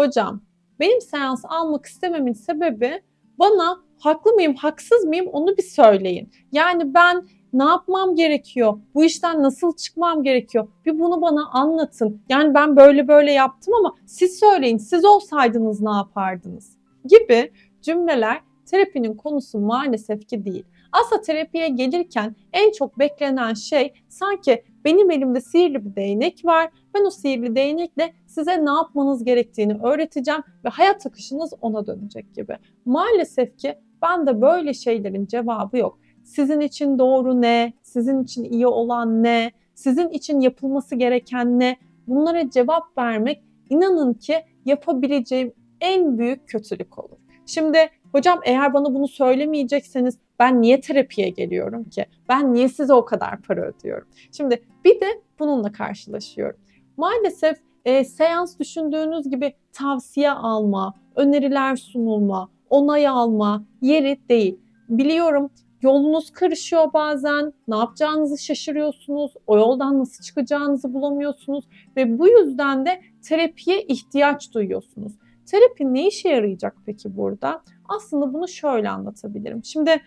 Hocam benim seans almak istememin sebebi bana haklı mıyım, haksız mıyım onu bir söyleyin. Yani ben ne yapmam gerekiyor? Bu işten nasıl çıkmam gerekiyor? Bir bunu bana anlatın. Yani ben böyle böyle yaptım ama siz söyleyin. Siz olsaydınız ne yapardınız? Gibi cümleler terapinin konusu maalesef ki değil. Aslında terapiye gelirken en çok beklenen şey sanki benim elimde sihirli bir değnek var. Ben o sihirli değnekle size ne yapmanız gerektiğini öğreteceğim ve hayat akışınız ona dönecek gibi. Maalesef ki ben de böyle şeylerin cevabı yok. Sizin için doğru ne? Sizin için iyi olan ne? Sizin için yapılması gereken ne? Bunlara cevap vermek inanın ki yapabileceğim en büyük kötülük olur. Şimdi hocam eğer bana bunu söylemeyecekseniz ben niye terapiye geliyorum ki? Ben niye size o kadar para ödüyorum? Şimdi bir de bununla karşılaşıyorum. Maalesef e, seans düşündüğünüz gibi tavsiye alma, öneriler sunulma, onay alma yeri değil. Biliyorum yolunuz karışıyor bazen, ne yapacağınızı şaşırıyorsunuz, o yoldan nasıl çıkacağınızı bulamıyorsunuz ve bu yüzden de terapiye ihtiyaç duyuyorsunuz. Terapi ne işe yarayacak peki burada? Aslında bunu şöyle anlatabilirim. Şimdi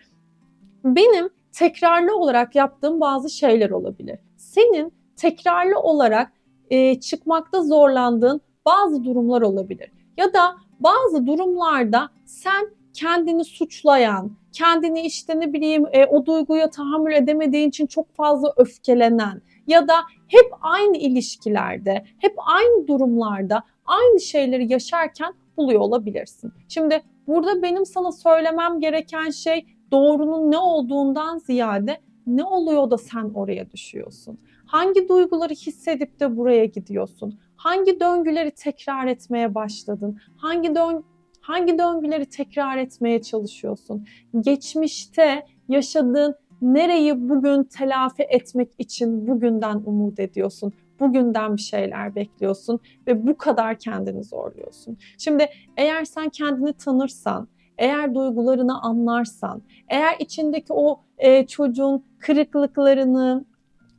benim tekrarlı olarak yaptığım bazı şeyler olabilir. Senin tekrarlı olarak e, çıkmakta zorlandığın bazı durumlar olabilir. Ya da bazı durumlarda sen kendini suçlayan, kendini işte ne bileyim e, o duyguya tahammül edemediğin için çok fazla öfkelenen ya da hep aynı ilişkilerde, hep aynı durumlarda aynı şeyleri yaşarken buluyor olabilirsin. Şimdi burada benim sana söylemem gereken şey doğrunun ne olduğundan ziyade ne oluyor da sen oraya düşüyorsun? Hangi duyguları hissedip de buraya gidiyorsun? Hangi döngüleri tekrar etmeye başladın? Hangi dön hangi döngüleri tekrar etmeye çalışıyorsun? Geçmişte yaşadığın nereyi bugün telafi etmek için bugünden umut ediyorsun? Bugünden bir şeyler bekliyorsun ve bu kadar kendini zorluyorsun. Şimdi eğer sen kendini tanırsan, eğer duygularını anlarsan, eğer içindeki o e, çocuğun kırıklıklarını,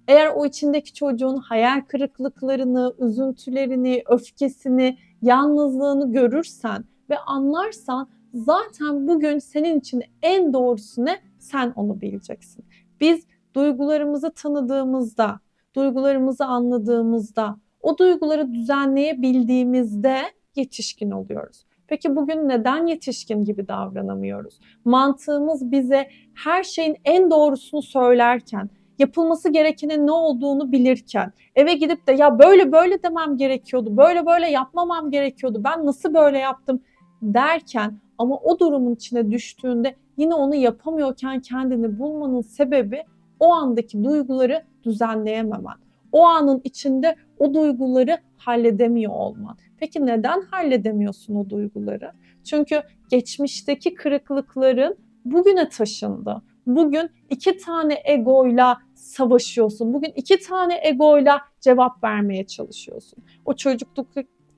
eğer o içindeki çocuğun hayal kırıklıklarını, üzüntülerini, öfkesini, yalnızlığını görürsen ve anlarsan zaten bugün senin için en doğrusu ne? Sen onu bileceksin. Biz duygularımızı tanıdığımızda, duygularımızı anladığımızda, o duyguları düzenleyebildiğimizde yetişkin oluyoruz. Peki bugün neden yetişkin gibi davranamıyoruz? Mantığımız bize her şeyin en doğrusunu söylerken, yapılması gerekenin ne olduğunu bilirken, eve gidip de ya böyle böyle demem gerekiyordu, böyle böyle yapmamam gerekiyordu, ben nasıl böyle yaptım derken ama o durumun içine düştüğünde yine onu yapamıyorken kendini bulmanın sebebi o andaki duyguları düzenleyememen. O anın içinde o duyguları halledemiyor olman. Peki neden halledemiyorsun o duyguları? Çünkü geçmişteki kırıklıkların bugüne taşındı. Bugün iki tane egoyla savaşıyorsun. Bugün iki tane egoyla cevap vermeye çalışıyorsun. O çocukluk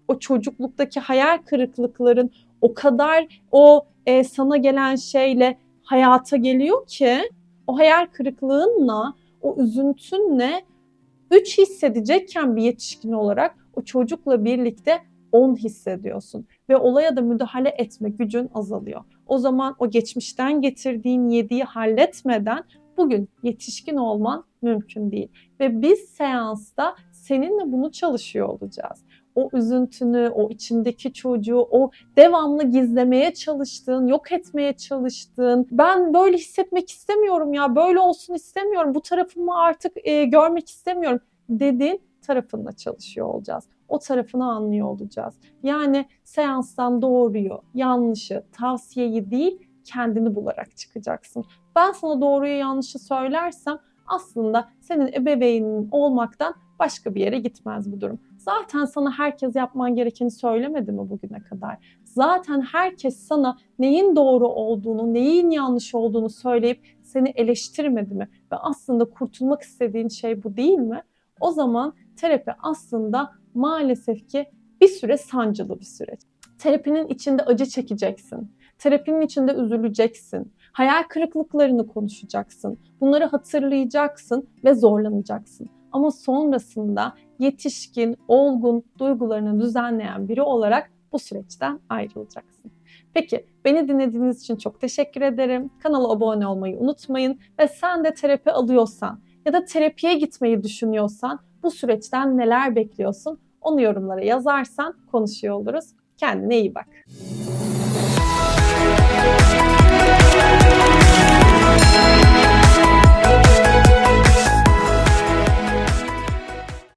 o çocukluktaki hayal kırıklıkların o kadar o e, sana gelen şeyle hayata geliyor ki o hayal kırıklığınla, o üzüntünle üç hissedecekken bir yetişkin olarak o çocukla birlikte 10 hissediyorsun ve olaya da müdahale etme gücün azalıyor. O zaman o geçmişten getirdiğin yediği halletmeden bugün yetişkin olman mümkün değil. Ve biz seansta seninle bunu çalışıyor olacağız. O üzüntünü, o içindeki çocuğu, o devamlı gizlemeye çalıştığın, yok etmeye çalıştığın, ben böyle hissetmek istemiyorum ya, böyle olsun istemiyorum, bu tarafımı artık e, görmek istemiyorum dediğin tarafında çalışıyor olacağız. O tarafını anlıyor olacağız. Yani seanstan doğruyu, yanlışı, tavsiyeyi değil kendini bularak çıkacaksın. Ben sana doğruyu yanlışı söylersem aslında senin ebeveynin olmaktan başka bir yere gitmez bu durum. Zaten sana herkes yapman gerekeni söylemedi mi bugüne kadar? Zaten herkes sana neyin doğru olduğunu, neyin yanlış olduğunu söyleyip seni eleştirmedi mi? Ve aslında kurtulmak istediğin şey bu değil mi? O zaman terapi aslında maalesef ki bir süre sancılı bir süreç. Terapinin içinde acı çekeceksin. Terapinin içinde üzüleceksin. Hayal kırıklıklarını konuşacaksın. Bunları hatırlayacaksın ve zorlanacaksın. Ama sonrasında yetişkin, olgun duygularını düzenleyen biri olarak bu süreçten ayrılacaksın. Peki beni dinlediğiniz için çok teşekkür ederim. Kanala abone olmayı unutmayın ve sen de terapi alıyorsan ya da terapiye gitmeyi düşünüyorsan bu süreçten neler bekliyorsun? Onu yorumlara yazarsan konuşuyor oluruz. Kendine iyi bak.